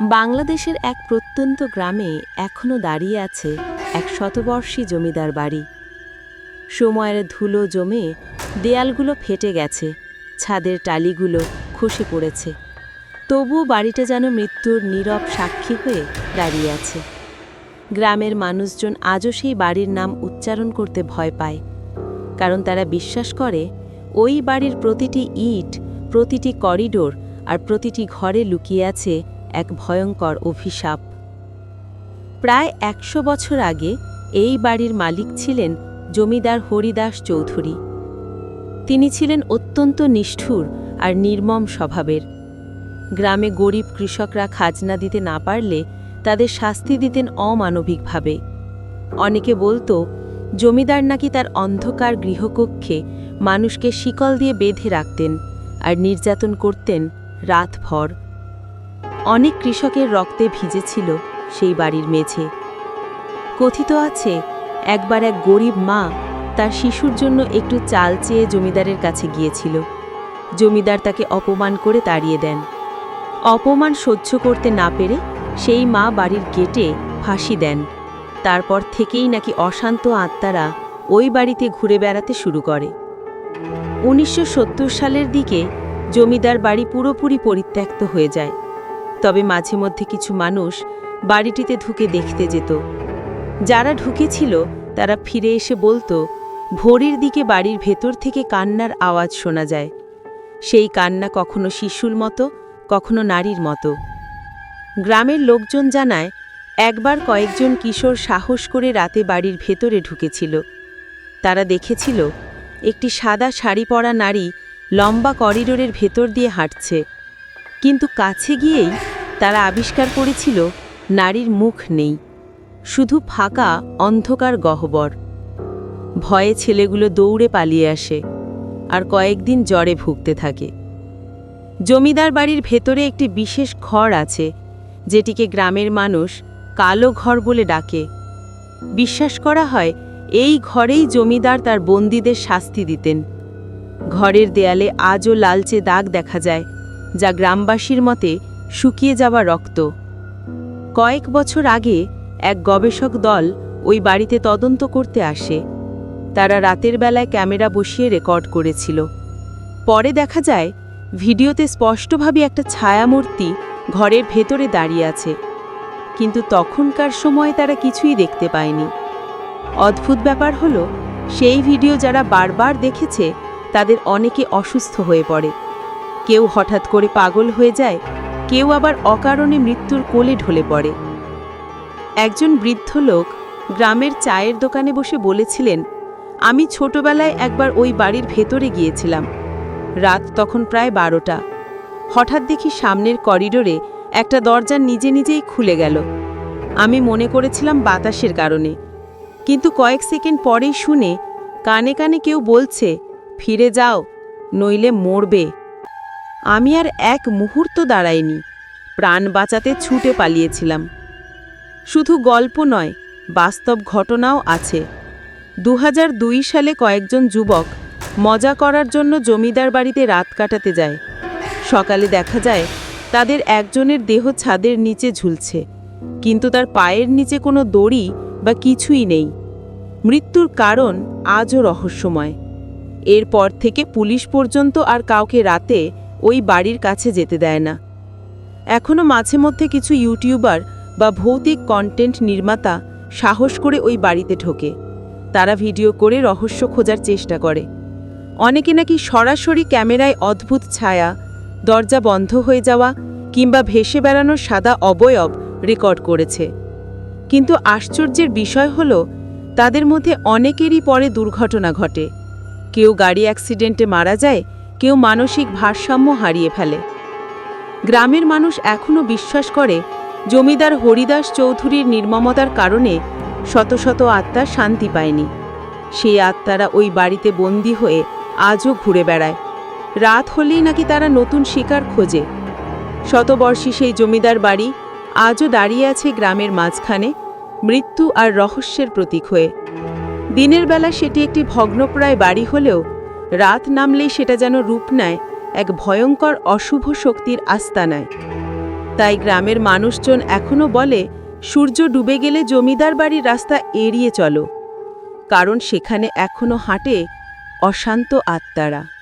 বাংলাদেশের এক প্রত্যন্ত গ্রামে এখনও দাঁড়িয়ে আছে এক শতবর্ষী জমিদার বাড়ি। সময়ের ধুলো জমে দেয়ালগুলো ফেটে গেছে, ছাদের টালিগুলো খসে পড়েছে। তবুও বাড়িটা যেন মৃত্যুর নীরব সাক্ষী হয়ে দাঁড়িয়ে আছে। গ্রামের মানুষজন আজও সেই বাড়ির নাম উচ্চারণ করতে ভয় পায়, কারণ তারা বিশ্বাস করে ওই বাড়ির প্রতিটি ইট, প্রতিটি করিডোর আর প্রতিটি ঘরে লুকিয়ে আছে এক ভয়ঙ্কর অভিশাপ। প্রায় একশো বছর আগে এই বাড়ির মালিক ছিলেন জমিদার হরিদাস চৌধুরী। তিনি ছিলেন অত্যন্ত নিষ্ঠুর আর নির্মম স্বভাবের। গ্রামে গরিব কৃষকরা খাজনা দিতে না পারলে তাদের শাস্তি দিতেন অমানবিকভাবে। অনেকে বলতো, জমিদার নাকি তার অন্ধকার গৃহকক্ষে মানুষকে শিকল দিয়ে বেঁধে রাখতেন আর নির্যাতন করতেন রাতভর। অনেক কৃষকের রক্তে ভিজেছিল সেই বাড়ির মেঝে। কথিত আছে, একবার এক গরিব মা তার শিশুর জন্য একটু চাল চেয়ে জমিদারের কাছে গিয়েছিল। জমিদার তাকে অপমান করে তাড়িয়ে দেন। অপমান সহ্য করতে না পেরে সেই মা বাড়ির গেটে ফাঁসি দেন। তারপর থেকেই নাকি অশান্ত আত্মারা ওই বাড়িতে ঘুরে বেড়াতে শুরু করে। উনিশশো সত্তর সালের দিকে জমিদার বাড়ি পুরোপুরি পরিত্যক্ত হয়ে যায়। তবে মাঝে মধ্যে কিছু মানুষ বাড়িটিতে ঢুকে দেখতে যেত। যারা ঢুকেছিল, তারা ফিরে এসে বলতো, ভোরের দিকে বাড়ির ভেতর থেকে কান্নার আওয়াজ শোনা যায়। সেই কান্না কখনো শিশুর মতো, কখনো নারীর মতো। গ্রামের লোকজন জানায়, একবার কয়েকজন কিশোর সাহস করে রাতে বাড়ির ভেতরে ঢুকেছিল। তারা দেখেছিল, একটি সাদা শাড়ি পরা নারী লম্বা করিডোরের ভেতর দিয়ে হাঁটছে। কিন্তু কাছে গিয়েই তারা আবিষ্কার করেছিল, নারীর মুখ নেই, শুধু ফাঁকা অন্ধকার গহ্বর। ভয়ে ছেলেগুলো দৌড়ে পালিয়ে আসে, আর কয়েকদিন জ্বরে ভুগতে থাকে। জমিদার বাড়ির ভেতরে একটি বিশেষ ঘর আছে, যেটিকে গ্রামের মানুষ কালো ঘর বলে ডাকে। বিশ্বাস করা হয়, এই ঘরেই জমিদার তার বন্দীদের শাস্তি দিতেন। ঘরের দেয়ালে আজও লালচে দাগ দেখা যায়। যা গ্রামবাসীর মতে শুকিয়ে যাওয়া রক্ত। কয়েক বছর আগে এক গবেষক দল ওই বাড়িতে তদন্ত করতে আসে। তারা রাতের বেলায় ক্যামেরা বসিয়ে রেকর্ড করেছিল। পরে দেখা যায়, ভিডিওতে স্পষ্টভাবে একটা ছায়ামূর্তি ঘরের ভেতরে দাঁড়িয়ে আছে। কিন্তু তখনকার সময়ে তারা কিছুই দেখতে পায়নি। অদ্ভুত ব্যাপার হলো, সেই ভিডিও যারা বারবার দেখেছে, তাদের অনেকে অসুস্থ হয়ে পড়ে। কেউ হঠাৎ করে পাগল হয়ে যায়, কেউ আবার অকারণে মৃত্যুর কোলে ঢলে পড়ে। একজন বৃদ্ধ লোক গ্রামের চায়ের দোকানে বসে বলেছিলেন, আমি ছোটবেলায় একবার ওই বাড়ির ভেতরে গিয়েছিলাম। রাত তখন প্রায় বারোটা। হঠাৎ দেখি সামনের করিডোরে একটা দরজা নিজে নিজেই খুলে গেল। আমি মনে করেছিলাম বাতাসের কারণে। কিন্তু কয়েক সেকেন্ড পরেই শুনে কানে কানে কেউ বলছে, ফিরে যাও, নইলে মরবে। আমি আর এক মুহূর্ত দাঁড়াইনি, প্রাণ বাঁচাতে ছুটে পালিয়েছিলাম। শুধু গল্প নয়, বাস্তব ঘটনাও আছে। দু হাজার দুই সালে কয়েকজন যুবক মজা করার জন্য জমিদার বাড়িতে রাত কাটাতে যায়। সকালে দেখা যায়, তাদের একজনের দেহ ছাদের নিচে ঝুলছে, কিন্তু তার পায়ের নিচে কোনো দড়ি বা কিছুই নেই। মৃত্যুর কারণ আজও রহস্যময়। এরপর থেকে পুলিশ পর্যন্ত আর কাউকে রাতে ওই বাড়ির কাছে যেতে দেয় না। এখনও মাঝে মধ্যে কিছু ইউটিউবার বা ভৌতিক কন্টেন্ট নির্মাতা সাহস করে ওই বাড়িতে ঢোকে। তারা ভিডিও করে রহস্য খোঁজার চেষ্টা করে। অনেকে নাকি সরাসরি ক্যামেরায় অদ্ভুত ছায়া, দরজা বন্ধ হয়ে যাওয়া কিংবা ভেসে বেড়ানোর সাদা অবয়ব রেকর্ড করেছে। কিন্তু আশ্চর্যের বিষয় হল, তাদের মধ্যে অনেকেরই পরে দুর্ঘটনা ঘটে। কেউ গাড়ি অ্যাক্সিডেন্টে মারা যায় কেউ মানসিক ভারসাম্য হারিয়ে ফেলে। গ্রামের মানুষ এখনও বিশ্বাস করে, জমিদার হরিদাস চৌধুরীর নির্মমতার কারণে শত শত আত্মা শান্তি পায়নি। সেই আত্মারা ওই বাড়িতে বন্দি হয়ে আজও ঘুরে বেড়ায়। রাত হলেই নাকি তারা নতুন শিকার খোঁজে। শতবর্ষী সেই জমিদার বাড়ি আজও দাঁড়িয়ে আছে গ্রামের মাঝখানে, মৃত্যু আর রহস্যের প্রতীক হয়ে। দিনের বেলা সেটি একটি ভগ্নপ্রায় বাড়ি হলেও রাত নামলেই সেটা যেন রূপ নেয় এক ভয়ঙ্কর অশুভ শক্তির আস্তানায়। তাই গ্রামের মানুষজন এখনও বলে, সূর্য ডুবে গেলে জমিদার বাড়ির রাস্তা এড়িয়ে চলো। কারণ সেখানে এখনও হাঁটে অশান্ত আত্মারা।